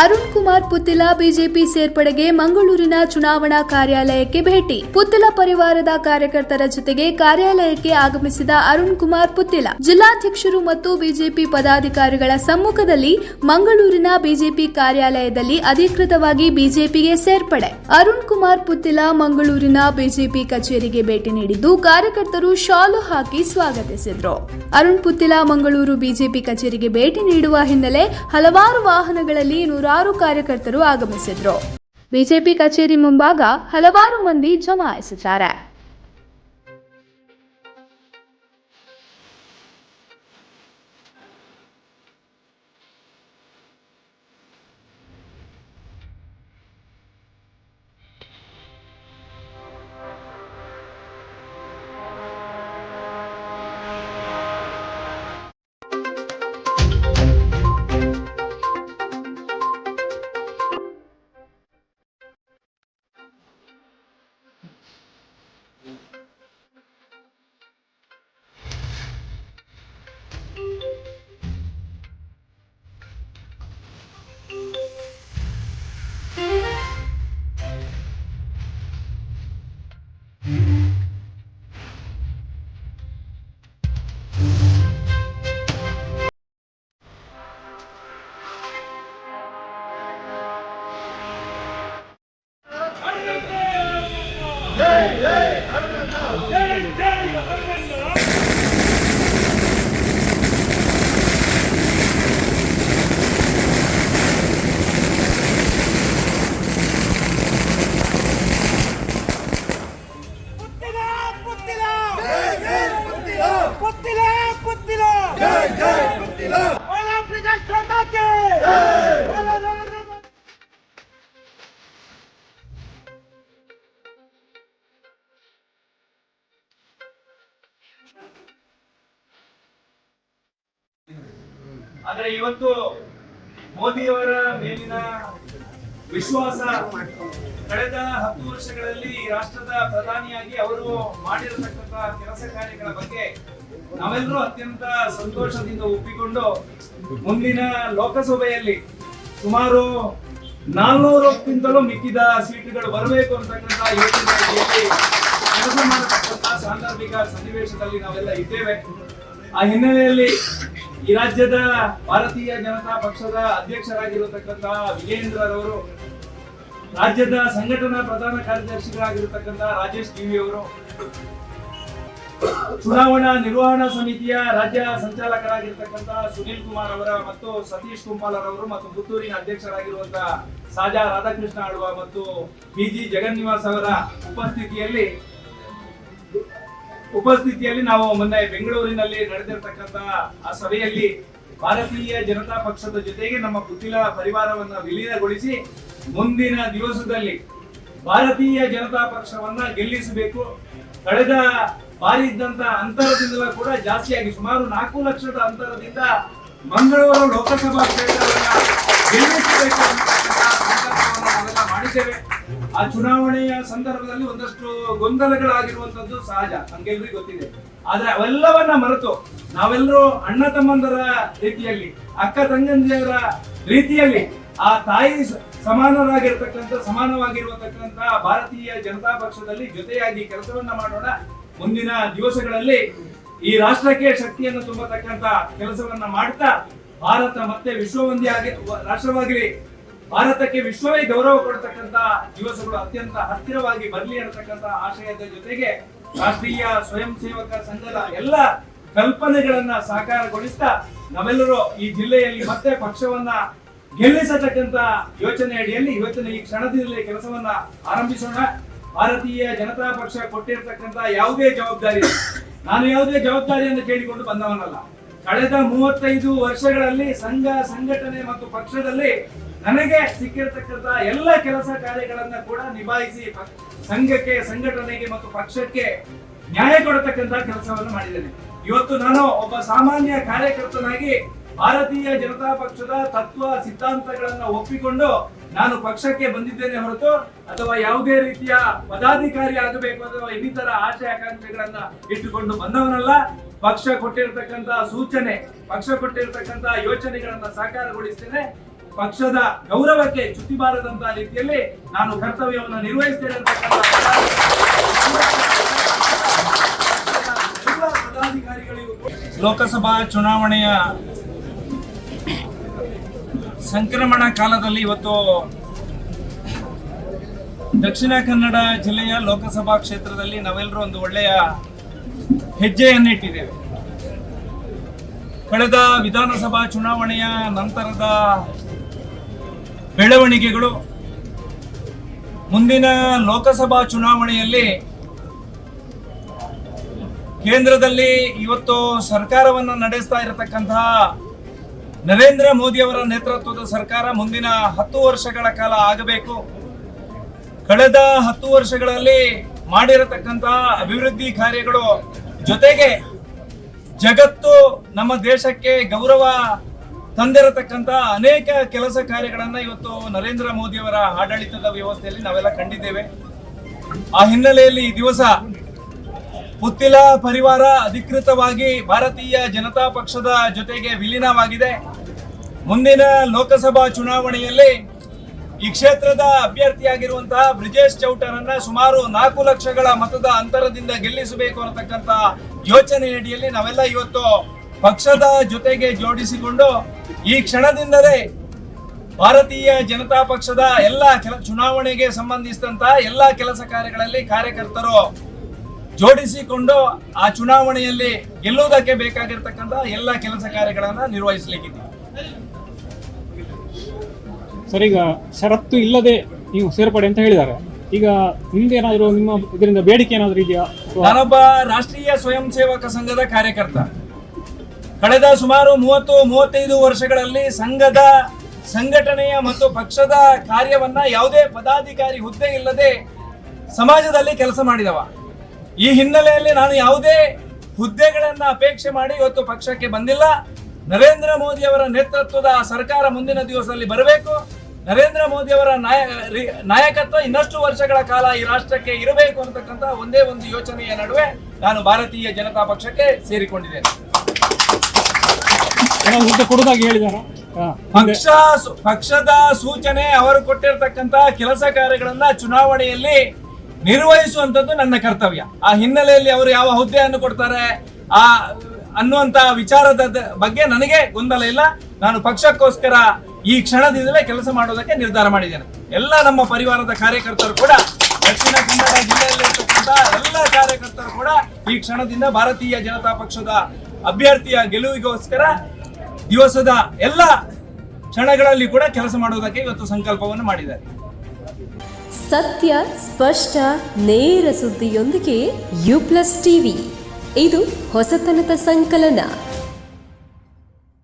Arun Kumar Puthila BJP ಸೇರ್ಪಡೆಗೆ ಮಂಗಳೂರಿನ ಚುನಾವಣಾ ಕಾರ್ಯಾಲಯಕ್ಕೆ ಭೇಟಿ. ಪುತ್ತಿಲ ಪರಿವಾರದ ಕಾರ್ಯಕರ್ತರ ಜೊತೆಗೆ ಕಾರ್ಯಾಲಯಕ್ಕೆ ಆಗಮಿಸಿದ ಅರುಣ್ ಕುಮಾರ್ ಪುತ್ತಿಲ, ಜಿಲ್ಲಾಧ್ಯಕ್ಷರು ಮತ್ತು ಬಿಜೆಪಿ ಪದಾಧಿಕಾರಿಗಳ ಸಮ್ಮುಖದಲ್ಲಿ ಮಂಗಳೂರಿನ ಬಿಜೆಪಿ ಕಾರ್ಯಾಲಯದಲ್ಲಿ ಅಧಿಕೃತವಾಗಿ ಬಿಜೆಪಿಗೆ ಸೇರ್ಪಡೆ. ಅರುಣ್ ಕುಮಾರ್ ಪುತ್ತಿಲ ಮಂಗಳೂರಿನ ಬಿಜೆಪಿ ಕಚೇರಿಗೆ ಭೇಟಿ ನೀಡಿದ್ದು, ಕಾರ್ಯಕರ್ತರು ಶಾಲು ಹಾಕಿ ಸ್ವಾಗತಿಸಿದ್ರು. ಅರುಣ್ ಪುತ್ತಿಲ ಮಂಗಳೂರು ಬಿಜೆಪಿ ಕಚೇರಿಗೆ ಭೇಟಿ ನೀಡುವ ಹಿನ್ನೆಲೆ ಹಲವಾರು ವಾಹನಗಳಲ್ಲಿ ನೂರಾರು ಕಾರ್ಯಕರ್ತರು ಆಗಮಿಸಿದ್ರು. ಬಿಜೆಪಿ ಕಚೇರಿ ಮುಂಭಾಗ ಹಲವಾರು ಮಂದಿ ಜಮಾಯಿಸಿದ್ದಾರೆ. ಆದ್ರೆ ಇವತ್ತು ಮೋದಿಯವರ ಮೇಲಿನ ವಿಶ್ವಾಸ ಕಳೆದ ಹತ್ತು ವರ್ಷಗಳಲ್ಲಿ ಈ ರಾಷ್ಟ್ರದ ಪ್ರಧಾನಿಯಾಗಿ ಅವರು ಮಾಡಿರತಕ್ಕಂತಹ ಕೆಲಸ ಕಾರ್ಯಗಳ ಬಗ್ಗೆ ನಾವೆಲ್ಲರೂ ಅತ್ಯಂತ ಸಂತೋಷದಿಂದ ಒಪ್ಪಿಕೊಂಡು ಮುಂದಿನ ಲೋಕಸಭೆಯಲ್ಲಿ ಸುಮಾರು ನಾಲ್ನೂರಕ್ಕಿಂತಲೂ ಮಿಕ್ಕಿದ ಸೀಟುಗಳು ಬರಬೇಕು ಅಂತಕ್ಕಂಥ ಯೋಜನೆಯಲ್ಲಿ ಕೆಲಸ ಮಾಡತಕ್ಕಂತಹ ಸಾಂದರ್ಭಿಕ ಸನ್ನಿವೇಶದಲ್ಲಿ ನಾವೆಲ್ಲ ಇದ್ದೇವೆ. ಆ ಹಿನ್ನೆಲೆಯಲ್ಲಿ ಈ ರಾಜ್ಯದ ಭಾರತೀಯ ಜನತಾ ಪಕ್ಷದ ಅಧ್ಯಕ್ಷರಾಗಿರತಕ್ಕಂತಹ ವಿಜೇಂದ್ರರವರು ರಾಜ್ಯದ ಸಂಘಟನಾ ಪ್ರಧಾನ ಕಾರ್ಯದರ್ಶಿಗಳಾಗಿರತಕ್ಕಂತಹ ರಾಜೇಶ್ ಟಿವಿ ಅವರು, ಚುನಾವಣಾ ನಿರ್ವಹಣಾ ಸಮಿತಿಯ ರಾಜ್ಯ ಸಂಚಾಲಕರಾಗಿರ್ತಕ್ಕಂತಹ ಸುನೀಲ್ ಕುಮಾರ್ ಅವರ ಮತ್ತು ಸತೀಶ್ ಕುಂಪಾಲರ್ ಅವರು ಮತ್ತು ಪುತ್ತೂರಿನ ಅಧ್ಯಕ್ಷರಾಗಿರುವಂತಹ ಸಾಜಾ ರಾಧಾಕೃಷ್ಣ ಆಳ್ವ ಮತ್ತು ಬಿಜಿ ಜಗನ್ನಿವಾಸ್ ಅವರ ಉಪಸ್ಥಿತಿಯಲ್ಲಿ ಉಪಸ್ಥಿತಿಯಲ್ಲಿ ನಾವು ಮೊನ್ನೆ ಬೆಂಗಳೂರಿನಲ್ಲಿ ನಡೆದಿರತಕ್ಕಂತ ಆ ಸಭೆಯಲ್ಲಿ ಭಾರತೀಯ ಜನತಾ ಪಕ್ಷದ ಜೊತೆಗೆ ನಮ್ಮ ಪುತ್ತಿಲ ಪರಿವಾರವನ್ನ ವಿಲೀನಗೊಳಿಸಿ ಮುಂದಿನ ದಿವಸದಲ್ಲಿ ಭಾರತೀಯ ಜನತಾ ಪಕ್ಷವನ್ನ ಗೆಲ್ಲಿಸಬೇಕು. ಕಳೆದ ಬಾರಿ ಇದ್ದಂತ ಅಂತರದಿಂದಲೂ ಕೂಡ ಜಾಸ್ತಿಯಾಗಿ ಸುಮಾರು ನಾಲ್ಕು ಲಕ್ಷದ ಅಂತರದಿಂದ ಮಂಗಳೂರು ಲೋಕಸಭಾ ಕ್ಷೇತ್ರವನ್ನ ಗೆಲ್ಲಿಸಬೇಕು ಮಾಡಿದ್ದೇವೆ. ಆ ಚುನಾವಣೆಯ ಸಂದರ್ಭದಲ್ಲಿ ಒಂದಷ್ಟು ಗೊಂದಲಗಳಾಗಿರುವಂತದ್ದು ಸಹಜ, ನಮ್ಗೆಲ್ರಿಗೂ ಗೊತ್ತಿದೆ. ಆದ್ರೆ ಅವೆಲ್ಲವನ್ನ ಮರೆತು ನಾವೆಲ್ಲರೂ ಅಣ್ಣ ತಮ್ಮಂದರ ರೀತಿಯಲ್ಲಿ, ಅಕ್ಕ ತಂಗಂದಿಯರ ರೀತಿಯಲ್ಲಿ ಆ ತಾಯಿ ಸಮಾನರಾಗಿರ್ತಕ್ಕಂಥ, ಸಮಾನವಾಗಿರುವತಕ್ಕಂಥ ಭಾರತೀಯ ಜನತಾ ಪಕ್ಷದಲ್ಲಿ ಜೊತೆಯಾಗಿ ಕೆಲಸವನ್ನ ಮಾಡೋಣ. ಮುಂದಿನ ದಿವಸಗಳಲ್ಲಿ ಈ ರಾಷ್ಟ್ರಕ್ಕೆ ಶಕ್ತಿಯನ್ನು ತುಂಬತಕ್ಕಂತ ಕೆಲಸವನ್ನ ಮಾಡ್ತಾ, ಭಾರತ ಮತ್ತೆ ವಿಶ್ವವಂದಿ ಆಗಿ ರಾಷ್ಟ್ರವಾಗಲಿ. ಭಾರತಕ್ಕೆ ವಿಶ್ವವೇ ಗೌರವ ಕೊಡತಕ್ಕಂತ ದಿವಸಗಳು ಅತ್ಯಂತ ಹತ್ತಿರವಾಗಿ ಬರಲಿ ಅನ್ನತಕ್ಕಂತ ಆಶಯದ ಜೊತೆಗೆ ರಾಷ್ಟ್ರೀಯ ಸ್ವಯಂ ಸೇವಕ ಸಂಘದ ಎಲ್ಲ ಕಲ್ಪನೆಗಳನ್ನ ಸಾಕಾರಗೊಳಿಸ್ತಾ ನಾವೆಲ್ಲರೂ ಈ ಜಿಲ್ಲೆಯಲ್ಲಿ ಮತ್ತೆ ಪಕ್ಷವನ್ನ ಗೆಲ್ಲಿಸತಕ್ಕಂತ ಯೋಚನೆ ಅಡಿಯಲ್ಲಿ ಇವತ್ತಿನ ಈ ಕ್ಷಣದಿಂದಲೇ ಕೆಲಸವನ್ನ ಆರಂಭಿಸೋಣ. ಭಾರತೀಯ ಜನತಾ ಪಕ್ಷ ಕೊಟ್ಟಿರ್ತಕ್ಕಂತ ಯಾವುದೇ ಜವಾಬ್ದಾರಿ, ನಾನು ಯಾವುದೇ ಜವಾಬ್ದಾರಿಯನ್ನು ಕೇಳಿಕೊಂಡು ಬಂದವನಲ್ಲ. ಕಳೆದ ಮೂವತ್ತೈದು ವರ್ಷಗಳಲ್ಲಿ ಸಂಘ, ಸಂಘಟನೆ ಮತ್ತು ಪಕ್ಷದಲ್ಲಿ ನನಗೆ ಸಿಕ್ಕಿರತಕ್ಕಂತ ಎಲ್ಲ ಕೆಲಸ ಕಾರ್ಯಗಳನ್ನ ಕೂಡ ನಿಭಾಯಿಸಿ ಸಂಘಕ್ಕೆ, ಸಂಘಟನೆಗೆ ಮತ್ತು ಪಕ್ಷಕ್ಕೆ ನ್ಯಾಯ ಕೊಡತಕ್ಕಂತ ಕೆಲಸವನ್ನು ಮಾಡಿದ್ದೇನೆ. ಇವತ್ತು ನಾನು ಒಬ್ಬ ಸಾಮಾನ್ಯ ಕಾರ್ಯಕರ್ತನಾಗಿ ಭಾರತೀಯ ಜನತಾ ಪಕ್ಷದ ತತ್ವ ಸಿದ್ಧಾಂತಗಳನ್ನ ಒಪ್ಪಿಕೊಂಡು ನಾನು ಪಕ್ಷಕ್ಕೆ ಬಂದಿದ್ದೇನೆ ಹೊರತು ಅಥವಾ ಯಾವುದೇ ರೀತಿಯ ಪದಾಧಿಕಾರಿ ಆಗಬೇಕು ಅಥವಾ ಇನ್ನಿತರ ಆಶೆ ಆಕಾಂಕ್ಷೆಗಳನ್ನ ಇಟ್ಟುಕೊಂಡು ಬಂದವನಲ್ಲ. ಪಕ್ಷ ಕೊಟ್ಟಿರ್ತಕ್ಕಂತ ಸೂಚನೆ, ಪಕ್ಷ ಕೊಟ್ಟಿರ್ತಕ್ಕಂತ ಯೋಚನೆಗಳನ್ನ ಸಾಕಾರಗೊಳಿಸ್ತೇನೆ. ಪಕ್ಷದ ಗೌರವಕ್ಕೆ ಚ್ಯುತಿ ಬಾರದಂತಹ ರೀತಿಯಲ್ಲಿ ನಾನು ಕರ್ತವ್ಯವನ್ನು ನಿರ್ವಹಿಸ್ತೇನೆ ಲೋಕಸಭಾ ಚುನಾವಣೆಯ ಸಂಕ್ರಮಣ ಕಾಲದಲ್ಲಿ ಇವತ್ತು ದಕ್ಷಿಣ ಕನ್ನಡ ಜಿಲ್ಲೆಯ ಲೋಕಸಭಾ ಕ್ಷೇತ್ರದಲ್ಲಿ ನಾವೆಲ್ಲರೂ ಒಂದು ಒಳ್ಳೆಯ ಹೆಜ್ಜೆಯನ್ನಿಟ್ಟಿದ್ದೇವೆ. ಕಳೆದ ವಿಧಾನಸಭಾ ಚುನಾವಣೆಯ ನಂತರದ ಬೆಳವಣಿಗೆಗಳು. ಮುಂದಿನ ಲೋಕಸಭಾ ಚುನಾವಣೆಯಲ್ಲಿ ಕೇಂದ್ರದಲ್ಲಿ ಇವತ್ತು ಸರ್ಕಾರವನ್ನು ನಡೆಸ್ತಾ ಇರತಕ್ಕಂತಹ ನರೇಂದ್ರ ಮೋದಿ ಅವರ ನೇತೃತ್ವದ ಸರ್ಕಾರ ಮುಂದಿನ ಹತ್ತು ವರ್ಷಗಳ ಕಾಲ ಆಗಬೇಕು. ಕಳೆದ ಹತ್ತು ವರ್ಷಗಳಲ್ಲಿ ಮಾಡಿರತಕ್ಕಂತಹ ಅಭಿವೃದ್ಧಿ ಕಾರ್ಯಗಳು ಜೊತೆಗೆ ಜಗತ್ತು ನಮ್ಮ ದೇಶಕ್ಕೆ ಗೌರವ ತಂದಿರತಕ್ಕಂತ ಅನೇಕ ಕೆಲಸ ಕಾರ್ಯಗಳನ್ನ ಇವತ್ತು ನರೇಂದ್ರ ಮೋದಿಯವರ ಆಡಳಿತದ ವ್ಯವಸ್ಥೆಯಲ್ಲಿ ನಾವೆಲ್ಲ ಕಂಡಿದ್ದೇವೆ. ಆ ಹಿನ್ನೆಲೆಯಲ್ಲಿ ಈ ದಿವಸ ಪುತ್ತಿಲ ಪರಿವಾರ ಅಧಿಕೃತವಾಗಿ ಭಾರತೀಯ ಜನತಾ ಪಕ್ಷದ ಜೊತೆಗೆ ವಿಲೀನವಾಗಿದೆ. ಮುಂದಿನ ಲೋಕಸಭಾ ಚುನಾವಣೆಯಲ್ಲಿ ಈ ಕ್ಷೇತ್ರದ ಅಭ್ಯರ್ಥಿಯಾಗಿರುವಂತಹ ಬ್ರಿಜೇಶ್ ಚೌಟರನ್ನ ಸುಮಾರು ನಾಲ್ಕು ಲಕ್ಷಗಳ ಮತದ ಅಂತರದಿಂದ ಗೆಲ್ಲಿಸಬೇಕು ಅನ್ನತಕ್ಕಂತ ಯೋಚನೆಯಡಿಯಲ್ಲಿ ನಾವೆಲ್ಲ ಇವತ್ತು ಪಕ್ಷದ ಜೊತೆಗೆ ಜೋಡಿಸಿಕೊಂಡು ಈ ಕ್ಷಣದಿಂದಲೇ ಭಾರತೀಯ ಜನತಾ ಪಕ್ಷದ ಎಲ್ಲ ಕೆಲ ಚುನಾವಣೆಗೆ ಸಂಬಂಧಿಸಿದಂತ ಎಲ್ಲ ಕೆಲಸ ಕಾರ್ಯಗಳಲ್ಲಿ ಕಾರ್ಯಕರ್ತರು ಜೋಡಿಸಿಕೊಂಡು ಆ ಚುನಾವಣೆಯಲ್ಲಿ ಗೆಲ್ಲುವುದಕ್ಕೆ ಬೇಕಾಗಿರ್ತಕ್ಕಂಥ ಎಲ್ಲ ಕೆಲಸ ಕಾರ್ಯಗಳನ್ನ ನಿರ್ವಹಿಸಲಿಕ್ಕಿದ್ದೀವಿ. ಸರ್ ಈಗ ಷರತ್ತು ಇಲ್ಲದೆ ನೀವು ಸೇರ್ಪಡೆ ಅಂತ ಹೇಳಿದ್ದಾರೆ. ಈಗ ನಿಮ್ದು ಏನಾದರೂ ನಿಮ್ಮ ಇದರಿಂದ ಬೇಡಿಕೆ ಏನಾದರೂ ಇದೆಯಾ? ನಾನೊಬ್ಬ ರಾಷ್ಟ್ರೀಯ ಸ್ವಯಂ ಸೇವಕ ಸಂಘದ ಕಾರ್ಯಕರ್ತ. ಕಳೆದ ಸುಮಾರು ಮೂವತ್ತು, ಮೂವತ್ತೈದು ವರ್ಷಗಳಲ್ಲಿ ಸಂಘದ ಸಂಘಟನೆಯ ಮತ್ತು ಪಕ್ಷದ ಕಾರ್ಯವನ್ನ ಯಾವುದೇ ಪದಾಧಿಕಾರಿ ಹುದ್ದೆ ಇಲ್ಲದೆ ಸಮಾಜದಲ್ಲಿ ಕೆಲಸ ಮಾಡಿದವ. ಈ ಹಿನ್ನೆಲೆಯಲ್ಲಿ ನಾನು ಯಾವುದೇ ಹುದ್ದೆಗಳನ್ನ ಅಪೇಕ್ಷೆ ಮಾಡಿ ಇವತ್ತು ಪಕ್ಷಕ್ಕೆ ಬಂದಿಲ್ಲ. ನರೇಂದ್ರ ಮೋದಿ ಅವರ ನೇತೃತ್ವದ ಸರ್ಕಾರ ಮುಂದಿನ ದಿವಸದಲ್ಲಿ ಬರಬೇಕು. ನರೇಂದ್ರ ಮೋದಿ ಅವರ ನಾಯ ನಾಯಕತ್ವ ಇನ್ನಷ್ಟು ವರ್ಷಗಳ ಕಾಲ ಈ ರಾಷ್ಟ್ರಕ್ಕೆ ಇರಬೇಕು ಅಂತಕ್ಕಂಥ ಒಂದೇ ಒಂದು ಯೋಚನೆಯ ನಡುವೆ ನಾನು ಭಾರತೀಯ ಜನತಾ ಪಕ್ಷಕ್ಕೆ ಸೇರಿಕೊಂಡಿದ್ದೇನೆ. ಹುದ್ದೆ ಕೊಡುದಾಗಿ ಹೇಳಿದಾರಾ. ಹಾ. ಪಕ್ಷ ಪಕ್ಷದ ಸೂಚನೆ ಅವರು ಕೊಟ್ಟಿರ್ತಕ್ಕಂತ ಕೆಲಸ ಕಾರ್ಯಗಳನ್ನ ಚುನಾವಣೆಯಲ್ಲಿ ನಿರ್ವಹಿಸುವಂತದ್ದು ನನ್ನ ಕರ್ತವ್ಯ. ಆ ಹಿನ್ನೆಲೆಯಲ್ಲಿ ಅವರು ಯಾವ ಹುದ್ದೆಯನ್ನು ಕೊಡ್ತಾರೆ ಆ ಅನ್ನುವಂತ ವಿಚಾರದ ಬಗ್ಗೆ ನನಗೆ ಗೊಂದಲ ಇಲ್ಲ. ನಾನು ಪಕ್ಷಕ್ಕೋಸ್ಕರ ಈ ಕ್ಷಣದಿಂದಲೇ ಕೆಲಸ ಮಾಡೋದಕ್ಕೆ ನಿರ್ಧಾರ ಮಾಡಿದ್ದೇನೆ. ಎಲ್ಲ ನಮ್ಮ ಪರಿವಾರದ ಕಾರ್ಯಕರ್ತರು ಕೂಡ ದಕ್ಷಿಣ ಕನ್ನಡ ಜಿಲ್ಲೆಯಲ್ಲಿರ್ತಕ್ಕಂಥ ಎಲ್ಲ ಕಾರ್ಯಕರ್ತರು ಕೂಡ ಈ ಕ್ಷಣದಿಂದ ಭಾರತೀಯ ಜನತಾ ಪಕ್ಷದ ಅಭ್ಯರ್ಥಿಯ ಗೆಲುವಿಗೋಸ್ಕರ ದಿವಸದ ಎಲ್ಲ ಕ್ಷಣಗಳಲ್ಲಿ ಕೂಡ ಕೆಲಸ ಮಾಡುವುದಕ್ಕೆ ಇವತ್ತು ಸಂಕಲ್ಪವನ್ನು ಮಾಡಿದ್ದಾರೆ. ಸತ್ಯ, ಸ್ಪಷ್ಟ, ನೇರ ಸುದ್ದಿಯೊಂದಿಗೆ ಯು ಪ್ಲಸ್ ಟಿವಿ. ಇದು ಹೊಸತನದ ಸಂಕಲನ.